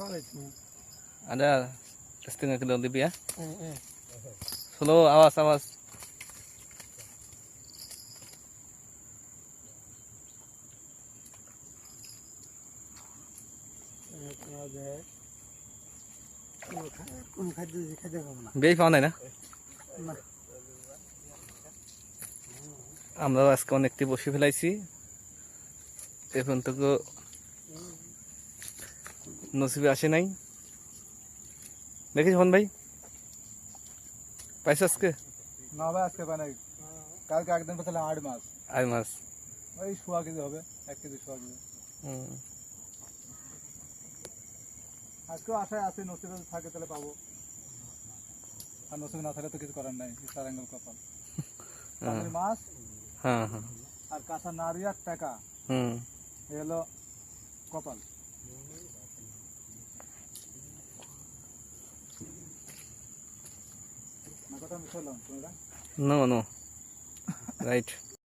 বাড়াইছি। Ada setengah kilo lebih ya. Slow, awas, awas. বেই পাওয়া নাই না? না। আমরাও আজকে অনেকটি বসে ফেলাইছি। এখন তো নসিবে আসে নাই। দেখিস হন ভাই পাইছো আজকে? না ভাই আজকে বানাই কালকে একদিন পেছালে আট মাস। আই মাছ ওই সোয়া কেজি হবে এক কেজি সোয়া কেজি। আজকেও আশায় আছে নসিবে থাকে তাহলে পাবো। আর নসিবে না থাকলে তো কিছু করার নাই চার অ্যাঙ্গেল কপাল। তারপরে মাছ হ্যাঁ হ্যাঁ। আর কাঁচা নারিয়ার টাকা হুম। এ হলো কপাল। No, no. right.